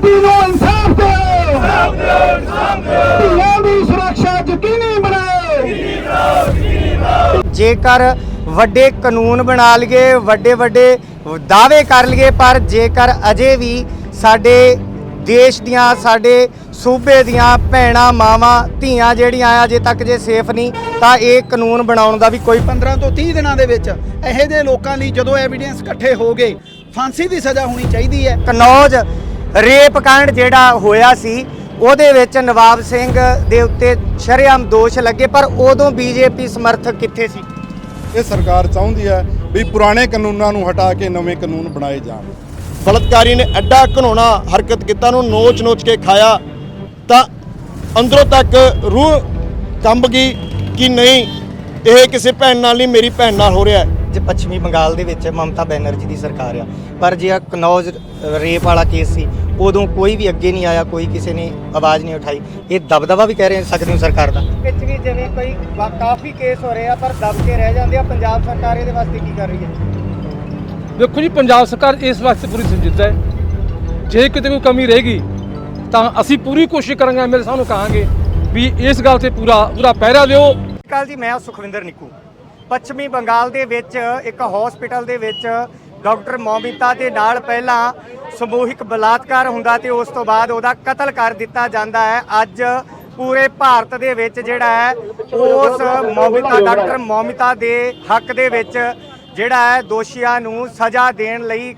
Party ਨੂੰ ਇਨਸਾਫ ਦਿਓ ਧੀਆਂ ਦੀ ਸੁਰੱਖਿਆ ਯਕੀਨੀ ਬਣਾਓ! ਜੇਕਰ ਵੱਡੇ ਕਾਨੂੰਨ ਬਣਾ ਲਈਏ ਵੱਡੇ ਵੱਡੇ ਦਾਅਵੇ ਕਰ ਲਈਏ ਪਰ ਜੇਕਰ ਅਜੇ ਵੀ ਸਾਡੇ ਦੇਸ਼ ਦੀਆਂ ਸਾਡੇ ਸੂਬੇ ਦੀਆਂ ਭੈਣਾਂ ਮਾਵਾਂ ਧੀਆਂ ਜਿਹੜੀਆਂ ਆ ਅਜੇ ਤੱਕ ਜੇ ਸੇਫ ਨਹੀਂ ਤਾਂ ਇਹ ਕਾਨੂੰਨ ਬਣਾਉਣ ਦਾ ਵੀ ਕੋਈ 15 ਤੋਂ 30 ਦਿਨਾਂ ਦੇ ਵਿੱਚ ਇਹੋ ਜਿਹੇ ਲੋਕਾਂ ਲਈ ਜਦੋਂ ਐਵੀਡੈਂਸ ਇਕੱਠੇ ਹੋ ਗਏ ਫਾਂਸੀ ਦੀ ਸਜ਼ਾ ਹੋਣੀ ਚਾਹੀਦੀ ਹੈ। ਕਨੌਜ ਰੇਪ ਕਾਂਡ ਜਿਹੜਾ ਹੋਇਆ ਸੀ, ਉਹਦੇ ਵਿੱਚ ਨਵਾਬ ਸਿੰਘ ਦੇ ਉੱਤੇ ਸ਼ਰੇਆਮ ਦੋਸ਼ ਲੱਗੇ, ਪਰ ਉਦੋਂ ਬੀਜੇਪੀ ਸਮਰਥਕ ਕਿੱਥੇ ਸੀ? ਇਹ ਸਰਕਾਰ ਚਾਹੁੰਦੀ ਹੈ ਵੀ ਪੁਰਾਣੇ ਕਾਨੂੰਨਾਂ ਨੂੰ ਹਟਾ ਕੇ ਨਵੇਂ ਕਾਨੂੰਨ ਬਣਾਏ ਜਾਣ। ਬਲਤਕਾਰੀ ਨੇ ਐਡਾ ਘਨੋਣਾ ਹਰਕਤ ਕੀਤਾ ਨੂੰ ਨੋਚ-ਨੋਚ ਕੇ ਖਾਇਆ, ਤਾਂ ਅੰਦਰੋਂ ਤੱਕ ਰੂਹ ਕੰਬ ਗਈ ਕਿ ਨਹੀਂ, ਇਹ ਕਿਸੇ ਭੈਣ ਨਾਲ ਨਹੀਂ, ਮੇਰੀ ਭੈਣ ਨਾਲ ਹੋ ਰਿਹਾ ਹੈ। ਜੇ ਪੱਛਮੀ ਬੰਗਾਲ ਦੇ ਵਿੱਚ ਮਮਤਾ ਬੈਨਰਜੀ ਦੀ ਸਰਕਾਰ ਆ। ਪਰ ਜੇ ਆਹ ਕਨੌਜ ਰੇਪ ਵਾਲਾ ਕੇਸ ਸੀ ਉਦੋਂ ਕੋਈ ਵੀ ਅੱਗੇ ਨਹੀਂ ਆਇਆ ਕੋਈ ਕਿਸੇ ਨੇ ਆਵਾਜ਼ ਨਹੀਂ ਉਠਾਈ। ਇਹ ਦਬਦਬਾ ਵੀ ਕਹਿ ਰਹੇ ਸਕਦੇ ਹੋ ਸਰਕਾਰ ਦਾ? ਵਿੱਚ ਵੀ ਜਿਵੇਂ ਕੋਈ ਕਾਫੀ ਕੇਸ ਹੋ ਰਹੇ ਆ ਪਰ ਦਬ ਕੇ ਰਹਿ ਜਾਂਦੇ ਆ। ਪੰਜਾਬ ਸਰਕਾਰ ਇਹਦੇ ਵਾਸਤੇ ਕੀ ਕਰ ਰਹੀ ਹੈ? ਦੇਖੋ ਜੀ ਪੰਜਾਬ ਸਰਕਾਰ ਇਸ ਵਾਸਤੇ ਪੂਰੀ ਸੰਜੀਦਾ ਹੈ। ਜੇ ਕਿਤੇ ਕੋਈ ਕਮੀ ਰਹੇਗੀ ਤਾਂ ਅਸੀਂ ਪੂਰੀ ਕੋਸ਼ਿਸ਼ ਕਰਾਂਗੇ ਮੇਰੇ ਸਾਨੂੰ ਕਹਾਂਗੇ ਵੀ ਇਸ ਗੱਲ ਤੇ ਪੂਰਾ ਪੂਰਾ ਪਹਿਰਾ ਦਿਓ। ਕੱਲ ਜੀ ਮੈਂ ਸੁਖਵਿੰਦਰ ਨਿੱਕੂ। ਪੱਛਮੀ ਬੰਗਾਲ ਦੇ ਵਿੱਚ ਇੱਕ ਹਸਪੀਟਲ ਦੇ ਵਿੱਚ ਡਾਕਟਰ ਮੌਮਿਤਾ ਦੇ ਨਾਲ ਪਹਿਲਾਂ ਸਮੂਹਿਕ ਬਲਾਤਕਾਰ ਹੁੰਦਾ ਤੇ ਉਸ ਤੋਂ ਬਾਅਦ ਉਹਦਾ ਕਤਲ ਕਰ ਦਿੱਤਾ ਜਾਂਦਾ ਹੈ। ਅੱਜ ਪੂਰੇ ਭਾਰਤ ਦੇ ਵਿੱਚ ਜਿਹੜਾ ਹੈ, ਉਸ ਮੌਮਿਤਾ, ਡਾਕਟਰ ਮੌਮਿਤਾ ਦੇ ਹੱਕ ਦੇ ਵਿੱਚ ਜਿਹੜਾ ਹੈ, ਦੋਸ਼ੀਆਂ ਨੂੰ ਸਜ਼ਾ ਦੇਣ ਲਈ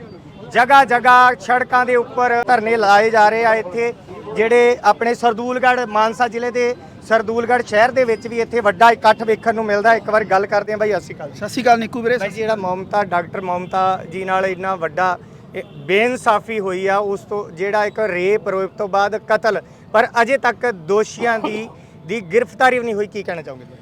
ਜਗ੍ਹਾ ਜਗ੍ਹਾ ਸੜਕਾਂ ਦੇ ਉੱਪਰ ਧਰਨੇ ਲਾਏ ਜਾ ਰਹੇ ਆ ਇੱਥੇ, ਜਿਹੜੇ ਆਪਣੇ ਸਰਦੂਲਗੜ੍ਹ ਮਾਨਸਾ ਜ਼ਿਲ੍ਹੇ ਦੇ ਸਰਦੂਲਗੜ੍ਹ ਸ਼ਹਿਰ ਦੇ ਵਿੱਚ ਵੀ ਇੱਥੇ ਵੱਡਾ ਇਕੱਠ ਵੇਖਣ ਨੂੰ ਮਿਲਦਾ ਇੱਕ ਵਾਰ ਗੱਲ ਕਰਦੇ ਹਾਂ ਬਾਈ ਅਸੀਂ ਕੱਲ ਸਤਿ ਸ਼੍ਰੀ ਅਕਾਲ ਨਿੱਕੂ ਵੀਰੇ। ਬਾਈ ਜੀ, ਜਿਹੜਾ ਮਮਤਾ ਡਾਕਟਰ ਮਮਤਾ ਜੀ ਨਾਲ ਇੰਨਾ ਵੱਡਾ ਬੇਇਨਸਾਫੀ ਹੋਈ ਆ ਉਸ ਤੋਂ ਜਿਹੜਾ ਇੱਕ ਰੇਪ ਰੋਪ ਤੋਂ ਬਾਅਦ ਕਤਲ ਪਰ ਅਜੇ ਤੱਕ ਦੋਸ਼ੀਆਂ ਦੀ ਦੀ ਗ੍ਰਿਫਤਾਰੀ ਵੀ ਨਹੀਂ ਹੋਈ ਕੀ ਕਹਿਣਾ ਚਾਹੋਗੇ ਤੁਸੀਂ?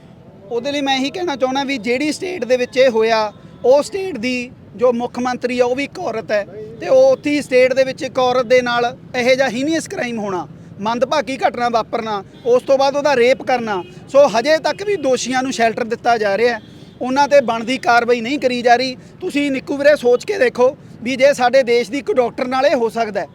ਉਹਦੇ ਲਈ ਮੈਂ ਇਹੀ ਕਹਿਣਾ ਚਾਹੁੰਦਾ ਵੀ ਜਿਹੜੀ ਸਟੇਟ ਦੇ ਵਿੱਚ ਇਹ ਹੋਇਆ ਉਹ ਸਟੇਟ ਦੀ ਜੋ ਮੁੱਖ ਮੰਤਰੀ ਆ ਉਹ ਵੀ ਇੱਕ ਔਰਤ ਹੈ ਤੇ ਉਹ ਉੱਥੀ ਸਟੇਟ ਦੇ ਵਿੱਚ ਇੱਕ ਔਰਤ ਦੇ ਨਾਲ ਇਹੋ ਜਿਹਾ ਹੀਨੀਅਸ ਕ੍ਰਾਈਮ ਹੋਣਾ ਮੰਦਭਾਗੀ ਘਟਨਾ ਵਾਪਰਨਾ, ਉਸ ਤੋਂ ਬਾਅਦ ਉਹਦਾ ਰੇਪ ਕਰਨਾ। ਸੋ ਹਜੇ ਤੱਕ ਵੀ ਦੋਸ਼ੀਆਂ ਨੂੰ ਸ਼ੈਲਟਰ ਦਿੱਤਾ ਜਾ ਰਿਹਾ ਹੈ। ਉਹਨਾਂ ਤੇ ਬਣਦੀ ਕਾਰਵਾਈ ਨਹੀਂ ਕਰੀ ਜਾ ਰਹੀ। ਤੁਸੀਂ ਨਿੱਕੂ ਵੀਰੇ ਸੋਚ ਕੇ ਦੇਖੋ ਵੀ ਜੇ ਸਾਡੇ ਦੇਸ਼ ਦੀ ਇੱਕ ਡਾਕਟਰ ਨਾਲ ਇਹ ਹੋ ਸਕਦਾ ਹੈ,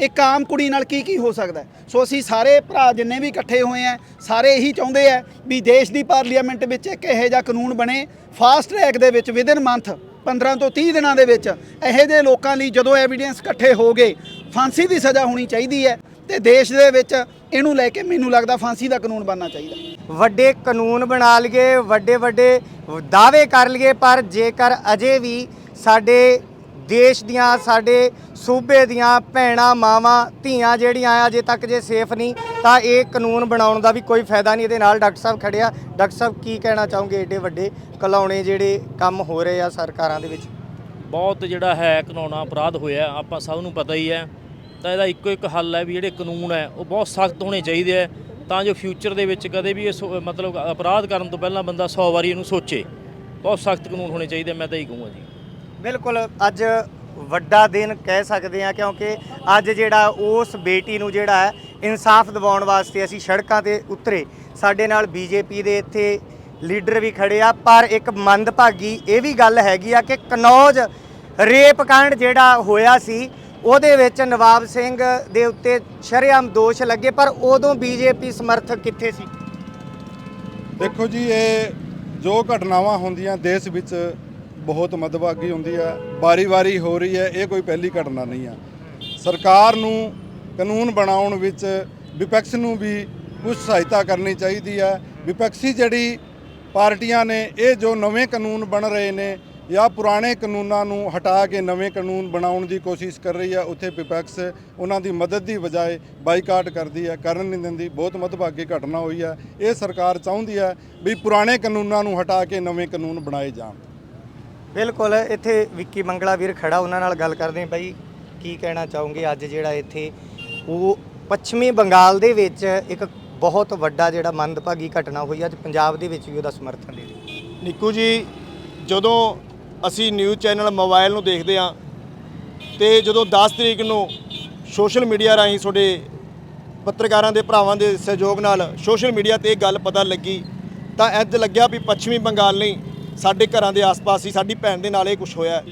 ਇੱਕ ਆਮ ਕੁੜੀ ਨਾਲ ਕੀ ਕੀ ਹੋ ਸਕਦਾ ਸੋ ਅਸੀਂ ਸਾਰੇ ਭਰਾ ਜਿੰਨੇ ਵੀ ਇਕੱਠੇ ਹੋਏ ਆ ਸਾਰੇ ਇਹੀ ਚਾਹੁੰਦੇ ਆ ਵੀ ਦੇਸ਼ ਦੀ ਪਾਰਲੀਮੈਂਟ ਵਿੱਚ ਇੱਕ ਇਹੋ ਜਿਹਾ ਕਾਨੂੰਨ ਬਣੇ। ਫਾਸਟ ਟਰੈਕ ਦੇ ਵਿੱਚ ਵਿਦਨ ਮੰਥ 15 ਤੋਂ 30 ਦਿਨਾਂ ਦੇ ਵਿੱਚ ਇਹੋ ਜਿਹੇ ਲੋਕਾਂ ਲਈ ਜਦੋਂ ਐਵੀਡੈਂਸ ਇਕੱਠੇ ਹੋ ਗਏ, ਫਾਂਸੀ ਦੀ ਸਜ਼ਾ ਹੋਣੀ ਚਾਹੀਦੀ ਹੈ। ਤੇ ਦੇਸ਼ ਦੇ ਵਿੱਚ ਇਹਨੂੰ ਲੈ ਕੇ ਮੈਨੂੰ ਲੱਗਦਾ ਫਾਂਸੀ ਦਾ ਕਾਨੂੰਨ ਬਣਨਾ ਚਾਹੀਦਾ। ਵੱਡੇ ਕਾਨੂੰਨ ਬਣਾ ਲਈਏ ਵੱਡੇ ਵੱਡੇ ਦਾਅਵੇ ਕਰ ਲਈਏ ਪਰ ਜੇਕਰ ਅਜੇ ਵੀ ਸਾਡੇ ਦੇਸ਼ ਦੀਆਂ ਸਾਡੇ ਸੂਬੇ ਦੀਆਂ ਭੈਣਾਂ ਮਾਵਾਂ ਧੀਆਂ ਜਿਹੜੀਆਂ ਆ ਅਜੇ ਤੱਕ ਜੇ ਸੇਫ ਨਹੀਂ ਤਾਂ ਇਹ ਕਾਨੂੰਨ ਬਣਾਉਣ ਦਾ ਵੀ ਕੋਈ ਫਾਇਦਾ ਨਹੀਂ। ਇਹਦੇ ਨਾਲ ਡਾਕਟਰ ਸਾਹਿਬ ਖੜਿਆ ਡਾਕਟਰ ਸਾਹਿਬ ਕੀ ਕਹਿਣਾ ਚਾਹੋਗੇ? ਏਡੇ ਵੱਡੇ ਕਲਾਉਣੇ ਜਿਹੜੇ ਕੰਮ ਹੋ ਰਹੇ ਆ ਸਰਕਾਰਾਂ ਦੇ ਵਿੱਚ? ਬਹੁਤ ਜਿਹੜਾ ਹੈ ਕਾਨੂੰਨਾ ਅਪਰਾਧ ਹੋਇਆ ਆਪਾਂ ਸਭ ਨੂੰ ਪਤਾ ਹੀ ਹੈ। ਤਾਂ ਇਹਦਾ ਇੱਕੋ ਇੱਕ ਹੱਲ ਹੈ ਵੀ ਜਿਹੜੇ ਕਾਨੂੰਨ ਹੈ, ਉਹ ਬਹੁਤ ਸਖਤ ਹੋਣੇ ਚਾਹੀਦੇ ਹੈ ਤਾਂ ਜੋ ਫਿਊਚਰ ਦੇ ਵਿੱਚ ਕਦੇ ਵੀ ਇਹ ਸੋ- ਮਤਲਬ ਅਪਰਾਧ ਕਰਨ ਤੋਂ ਪਹਿਲਾਂ ਬੰਦਾ 100 ਵਾਰੀ ਇਹਨੂੰ ਸੋਚੇ। ਬਹੁਤ ਸਖਤ ਕਾਨੂੰਨ ਹੋਣੇ ਚਾਹੀਦੇ ਮੈਂ ਤਾਂ ਹੀ ਕਹੂੰਗਾ ਜੀ। ਬਿਲਕੁਲ, ਅੱਜ ਵੱਡਾ ਦਿਨ ਕਹਿ ਸਕਦੇ ਹਾਂ ਕਿਉਂਕਿ ਅੱਜ ਜਿਹੜਾ ਉਸ ਬੇਟੀ ਨੂੰ ਜਿਹੜਾ ਹੈ ਇਨਸਾਫ ਦਿਵਾਉਣ ਵਾਸਤੇ ਅਸੀਂ ਸੜਕਾਂ ਤੇ ਉਤਰੇ। ਸਾਡੇ ਨਾਲ ਬੀਜੇਪੀ ਦੇ ਇੱਥੇ ਲੀਡਰ ਵੀ ਖੜੇ ਆ, ਪਰ ਇੱਕ ਮੰਦਭਾਗੀ ਇਹ ਵੀ ਗੱਲ ਹੈਗੀ ਆ ਕਿ ਕਨੌਜ ਰੇਪ ਕਾਂਡ ਜਿਹੜਾ ਹੋਇਆ ਸੀ ਉਹਦੇ ਵਿੱਚ ਨਵਾਬ ਸਿੰਘ ਦੇ ਉੱਤੇ ਸ਼ਰੇਆਮ ਦੋਸ਼ ਲੱਗੇ, ਪਰ ਉਦੋਂ ਬੀਜੇਪੀ ਸਮਰਥਕ ਕਿੱਥੇ ਸੀ? ਦੇਖੋ ਜੀ, ਇਹ ਜੋ ਘਟਨਾਵਾਂ ਹੁੰਦੀਆਂ, ਦੇਸ਼ ਵਿੱਚ ਬਹੁਤ ਮਦਭਾਗੀ ਹੁੰਦੀ ਹੈ ਵਾਰੀ-ਵਾਰੀ ਹੋ ਰਹੀ ਹੈ, ਇਹ ਕੋਈ ਪਹਿਲੀ ਘਟਨਾ ਨਹੀਂ ਹੈ ਸਰਕਾਰ ਨੂੰ ਕਾਨੂੰਨ ਬਣਾਉਣ ਵਿੱਚ ਵਿਪਕਸ਼ ਨੂੰ ਵੀ ਕੁਝ ਸਹਾਇਤਾ ਕਰਨੀ ਚਾਹੀਦੀ ਹੈ ਵਿਪਕਸ਼ੀ ਜਿਹੜੀ ਪਾਰਟੀਆਂ ਨੇ, ਇਹ ਜੋ ਨਵੇਂ ਕਾਨੂੰਨ ਬਣ ਰਹੇ ਨੇ ਜਾਂ ਪੁਰਾਣੇ ਕਾਨੂੰਨਾਂ ਨੂੰ ਹਟਾ ਕੇ ਨਵੇਂ ਕਾਨੂੰਨ ਬਣਾਉਣ ਦੀ ਕੋਸ਼ਿਸ਼ ਕਰ ਰਹੀ ਹੈ ਉੱਥੇ ਵਿਪਕਸ਼ ਉਹਨਾਂ ਦੀ ਮਦਦ ਦੀ ਬਜਾਏ ਬਾਈਕਾਟ ਕਰਦੀ ਹੈ ਕਰਨ ਨਹੀਂ ਦਿੰਦੀ ਬਹੁਤ ਮਦਭਾਗੀ ਘਟਨਾ ਹੋਈ ਹੈ। ਇਹ ਸਰਕਾਰ ਚਾਹੁੰਦੀ ਹੈ ਵੀ ਪੁਰਾਣੇ ਕਾਨੂੰਨਾਂ ਨੂੰ ਹਟਾ ਕੇ ਨਵੇਂ ਕਾਨੂੰਨ ਬਣਾਏ ਜਾਣ। ਬਿਲਕੁਲ ਇੱਥੇ ਵਿੱਕੀ ਮੰਗਲਾ ਵੀਰ ਖੜਾ ਉਹਨਾਂ ਨਾਲ ਗੱਲ ਕਰਦੇ ਹਾਂ ਭਾਈ ਕੀ ਕਹਿਣਾ ਚਾਹੋਗੇ? ਅੱਜ ਜਿਹੜਾ ਇੱਥੇ ਉਹ ਪੱਛਮੀ ਬੰਗਾਲ ਦੇ ਵਿੱਚ ਇੱਕ ਬਹੁਤ ਵੱਡਾ ਜਿਹੜਾ ਮੰਦਭਾਗੀ ਘਟਨਾ ਹੋਈ ਅੱਜ ਪੰਜਾਬ ਦੇ ਵਿੱਚ ਵੀ ਉਹਦਾ ਸਮਰਥਨ ਦੇ ਰਹੇ। ਨਿੱਕੂ ਜੀ ਜਦੋਂ ਅਸੀਂ ਨਿਊਜ਼ ਚੈਨਲ ਮੋਬਾਈਲ ਨੂੰ ਦੇਖਦੇ ਹਾਂ ਤੇ ਜਦੋਂ 10 ਤਰੀਕ ਨੂੰ ਸੋਸ਼ਲ ਮੀਡੀਆ ਰਾਹੀਂ ਤੁਹਾਡੇ ਪੱਤਰਕਾਰਾਂ ਦੇ ਭਰਾਵਾਂ ਦੇ ਸਹਿਯੋਗ ਨਾਲ ਸੋਸ਼ਲ ਮੀਡੀਆ ਤੇ ਇਹ ਗੱਲ ਪਤਾ ਲੱਗੀ, ਤਾਂ ਇੰਜ ਲੱਗਿਆ ਵੀ ਪੱਛਮੀ ਬੰਗਾਲ ਨਹੀਂ, ਸਾਡੇ ਘਰਾਂ ਦੇ ਆਸ-ਪਾਸ ਹੀ, ਸਾਡੀ ਭੈਣ ਦੇ ਨਾਲ ਇਹ ਕੁਝ ਹੋਇਆ।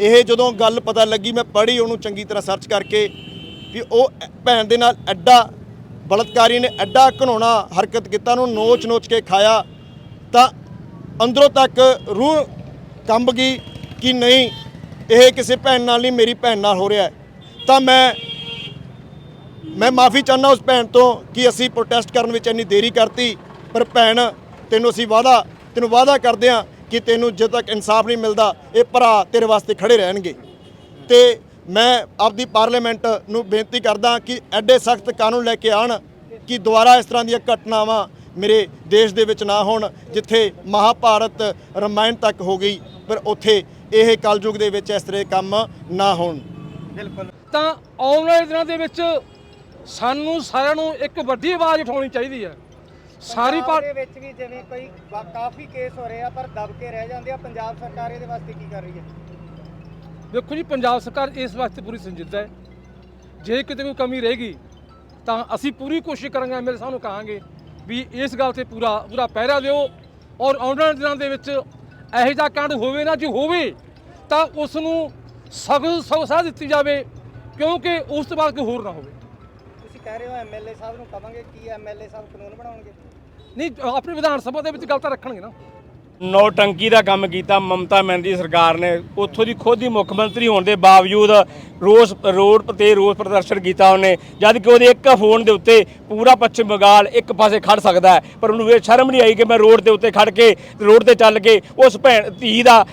ਇਹ ਜਦੋਂ ਗੱਲ ਪਤਾ ਲੱਗੀ, ਮੈਂ ਪੜ੍ਹੀ, ਉਹਨੂੰ ਚੰਗੀ ਤਰ੍ਹਾਂ ਸਰਚ ਕਰਕੇ ਵੀ ਉਹ ਭੈਣ ਦੇ ਨਾਲ ਐਡਾ ਬਲਤਕਾਰੀ ਨੇ, ਐਡਾ ਘਿਨਾਉਣਾ ਹਰਕਤ ਕੀਤਾ, ਉਹਨੂੰ ਨੋਚ ਨੋਚ ਕੇ ਖਾਇਆ, ਤਾਂ ਅੰਦਰੋਂ ਤੱਕ ਰੂਹ ਕੰਬ ਗਈ ਕਿ ਨਹੀਂ, ਇਹ ਕਿਸੇ ਭੈਣ ਨਾਲ ਨਹੀਂ, ਮੇਰੀ ਭੈਣ ਨਾਲ ਹੋ ਰਿਹਾ ਤਾਂ ਮੈਂ ਮੈਂ ਮਾਫੀ ਚਾਹੁੰਦਾ ਉਸ ਭੈਣ ਤੋਂ ਕਿ ਅਸੀਂ ਪ੍ਰੋਟੈਸਟ ਕਰਨ ਵਿੱਚ ਇੰਨੀ ਦੇਰੀ ਕਰਤੀ, ਪਰ ਭੈਣ, ਤੈਨੂੰ ਅਸੀਂ ਵਾਅਦਾ, ਤੈਨੂੰ ਵਾਅਦਾ ਕਰਦੇ ਹਾਂ ਕਿ ਤੈਨੂੰ ਜਦੋਂ ਤੱਕ ਇਨਸਾਫ ਨਹੀਂ ਮਿਲਦਾ, ਇਹ ਭਰਾ ਤੇਰੇ ਵਾਸਤੇ ਖੜੇ ਰਹਿਣਗੇ। ਤੇ ਮੈਂ ਆਪਦੀ ਪਾਰਲੀਮੈਂਟ ਨੂੰ ਬੇਨਤੀ ਕਰਦਾ ਕਿ ਐਡੇ ਸਖਤ ਕਾਨੂੰਨ ਲੈ ਕੇ ਆਣ ਕਿ ਦੁਬਾਰਾ ਇਸ ਤਰ੍ਹਾਂ ਦੀਆਂ ਘਟਨਾਵਾਂ ਮੇਰੇ ਦੇਸ਼ ਦੇ ਵਿੱਚ ਨਾ ਹੋਣ ਜਿੱਥੇ ਮਹਾਭਾਰਤ ਰਮਾਇਣ ਤੱਕ ਹੋ ਗਈ ਪਰ ਉੱਥੇ ਇਹ ਕਲਯੁਗ ਦੇ ਵਿੱਚ ਇਸ ਤਰ੍ਹਾਂ ਦੇ ਕੰਮ ਨਾ ਹੋਣ। ਬਿਲਕੁਲ। ਤਾਂ ਆਉਣ ਵਾਲੇ ਦਿਨਾਂ ਦੇ ਵਿੱਚ ਸਾਨੂੰ ਸਾਰਿਆਂ ਨੂੰ ਇੱਕ ਵੱਡੀ ਆਵਾਜ਼ ਉਠਾਉਣੀ ਚਾਹੀਦੀ ਹੈ। ਸਾਰੀ ਪੰਜਾਬ ਪਾਰ ਦੇ ਵਿੱਚ ਵੀ ਜਿਵੇਂ ਕੋਈ ਕਾਫੀ ਕੇਸ ਹੋ ਰਹੇ ਆ ਪਰ ਦਬ ਕੇ ਰਹਿ ਜਾਂਦੇ ਆ। ਪੰਜਾਬ ਸਰਕਾਰ ਇਹਦੇ ਵਾਸਤੇ ਕੀ ਕਰ ਰਹੀ ਹੈ? ਦੇਖੋ ਜੀ ਪੰਜਾਬ ਸਰਕਾਰ ਇਸ ਵਾਸਤੇ ਪੂਰੀ ਸੰਜੀਦਾ ਹੈ। ਜੇ ਕਿਤੇ ਕੋਈ ਕਮੀ ਰਹੇਗੀ ਤਾਂ ਅਸੀਂ ਪੂਰੀ ਕੋਸ਼ਿਸ਼ ਕਰਾਂਗੇ ਐਮਐਲਏ ਸਾਹਿਬ ਨੂੰ ਕਹਾਂਗੇ ਵੀ ਇਸ ਗੱਲ ਤੇ ਪੂਰਾ ਪੂਰਾ ਪਹਿਰਾ ਦਿਓ ਔਰ ਆਉਣ ਵਾਲੇ ਦਿਨਾਂ ਦੇ ਵਿੱਚ ਇਹੋ ਜਿਹਾ ਕਾਂਡ ਹੋਵੇ ਨਾ ਜੇ ਹੋਵੇ ਤਾਂ ਉਸ ਨੂੰ ਸਖਤ ਸਜ਼ਾ ਦਿੱਤੀ ਜਾਵੇ ਕਿਉਂਕਿ ਉਸ ਤੋਂ ਬਾਅਦ ਕੋਈ ਹੋਰ ਨਾ ਹੋਵੇ। ਤੁਸੀਂ ਕਹਿ ਰਹੇ ਹੋ ਐਮਐਲਏ ਸਾਹਿਬ ਨੂੰ ਕਵਾਂਗੇ ਕੀ ਐਮਐਲਏ ਸਾਹਿਬ ਕਾਨੂੰਨ ਬਣਾਉਣਗੇ? ਨਹੀਂ ਆਪਣੀ ਵਿਧਾਨ ਸਭਾ ਦੇ ਵਿੱਚ ਗੱਲ ਤਾਂ ਰੱਖਣਗੇ ਨਾ। ਨੌਟੰਕੀ ਦਾ ਕੰਮ ਕੀਤਾ, ਮਮਤਾ ਬੈਨਰਜੀ ਸਰਕਾਰ ਨੇ। ਉੱਥੋਂ ਦੀ ਖੁਦ ਹੀ ਮੁੱਖ ਮੰਤਰੀ ਹੋਣ ਦੇ ਬਾਵਜੂਦ ਰੋਸ, ਰੋਡ ਤੇ ਰੋਸ ਪ੍ਰਦਰਸ਼ਨ ਕੀਤਾ ਉਹਨੇ। ਜਦ ਕਿ ਉਹਦੇ ਇੱਕ ਫੋਨ ਦੇ ਉੱਤੇ ਪੂਰਾ ਪੱਛਮ ਬੰਗਾਲ ਇੱਕ ਪਾਸੇ ਖੜ ਸਕਦਾ ਹੈ। ਪਰ ਉਹਨੂੰ ਇਹ ਸ਼ਰਮ ਨਹੀਂ ਆਈ ਕਿ ਮੈਂ ਰੋਡ ਦੇ ਉੱਤੇ ਖੜ ਕੇ, ਰੋਡ ਤੇ ਚੱਲ ਕੇ ਉਸ ਭੈਣ, ਧੀ ਦਾ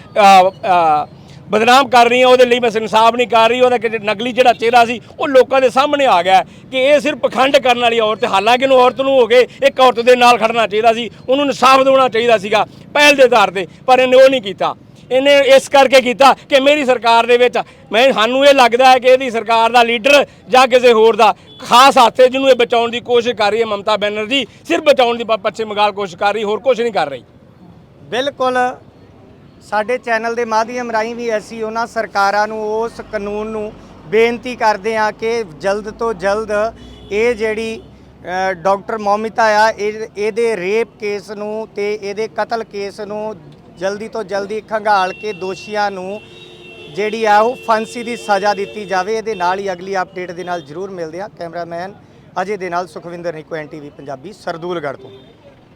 ਬਦਨਾਮ ਕਰ ਰਹੀ ਹੈ, ਉਹਦੇ ਲਈ ਮੈਂ ਇਨਸਾਫ ਨਹੀਂ ਕਰ ਰਹੀ। ਉਹਦਾ ਕਿ ਨਕਲੀ ਜਿਹੜਾ ਚਿਹਰਾ ਸੀ, ਉਹ ਲੋਕਾਂ ਦੇ ਸਾਹਮਣੇ ਆ ਗਿਆ ਕਿ ਇਹ ਸਿਰਫ ਪਖੰਡ ਕਰਨ ਵਾਲੀ ਔਰਤ ਹਾਲਾਂਕਿ ਉਹਨੂੰ ਔਰਤ ਨੂੰ ਹੋ ਗਏ, ਇੱਕ ਔਰਤ ਦੇ ਨਾਲ ਖੜਨਾ ਚਾਹੀਦਾ ਸੀ, ਉਹਨੂੰ ਇਨਸਾਫ ਦੇਣਾ ਚਾਹੀਦਾ ਸੀਗਾ। ਪਹਿਲ ਦੇ ਆਧਾਰ ਤੇ, ਪਰ ਇਹਨੇ ਉਹ ਨਹੀਂ ਕੀਤਾ। ਇਹਨੇ ਇਸ ਕਰਕੇ ਕੀਤਾ ਕਿ ਮੇਰੀ ਸਰਕਾਰ ਦੇ ਵਿੱਚ ਮੈਂ, ਸਾਨੂੰ ਇਹ ਲੱਗਦਾ ਹੈ ਕਿ ਇਹਦੀ ਸਰਕਾਰ ਦਾ ਲੀਡਰ ਜਾਂ ਕਿਸੇ ਹੋਰ ਦਾ ਖਾਸ ਹੱਥ ਹੈ ਜਿਹਨੂੰ ਇਹ ਬਚਾਉਣ ਦੀ ਕੋਸ਼ਿਸ਼ ਕਰ ਰਹੀ ਹੈ ਮਮਤਾ ਬੈਨਰਜੀ, ਸਿਰਫ ਬਚਾਉਣ ਦੀ ਪ- ਪੱਛਮੀ ਬੰਗਾਲ ਕੋਸ਼ਿਸ਼ ਕਰ ਰਹੀ, ਹੋਰ ਕੁਝ ਨਹੀਂ ਕਰ ਰਹੀ। ਬਿਲਕੁਲ, ਸਾਡੇ ਚੈਨਲ ਦੇ ਮਾਧਿਅਮ ਰਾਹੀਂ ਵੀ ਅਸੀਂ ਉਹਨਾਂ ਸਰਕਾਰਾਂ ਨੂੰ, ਉਸ ਕਾਨੂੰਨ ਨੂੰ ਬੇਨਤੀ ਕਰਦੇ ਹਾਂ ਕਿ ਜਲਦ ਤੋਂ ਜਲਦ ਇਹ ਜਿਹੜੀ ਡਾਕਟਰ ਮੌਮਿਤਾ ਆ, ਇਹ- ਇਹਦੇ ਰੇਪ ਕੇਸ ਨੂੰ ਤੇ ਇਹਦੇ ਕਤਲ ਕੇਸ ਨੂੰ ਜਲਦੀ ਤੋਂ ਜਲਦੀ ਖੰਗਾਲ ਕੇ ਦੋਸ਼ੀਆਂ ਨੂੰ ਜਿਹੜੀ ਆ ਉਹ ਫਾਂਸੀ ਦੀ ਸਜ਼ਾ ਦਿੱਤੀ ਜਾਵੇ। ਇਹਦੇ ਨਾਲ ਹੀ ਅਗਲੀ ਅਪਡੇਟ ਦੇ ਨਾਲ ਜਰੂਰ ਮਿਲਦੇ ਆ। ਕੈਮਰਾਮੈਨ ਅਜੇ ਦੇ ਨਾਲ ਸੁਖਵਿੰਦਰ ਨਿਕੋ ਐਨਟੀਵੀ ਪੰਜਾਬੀ, ਸਰਦੂਲਗੜ੍ਹ ਤੋਂ।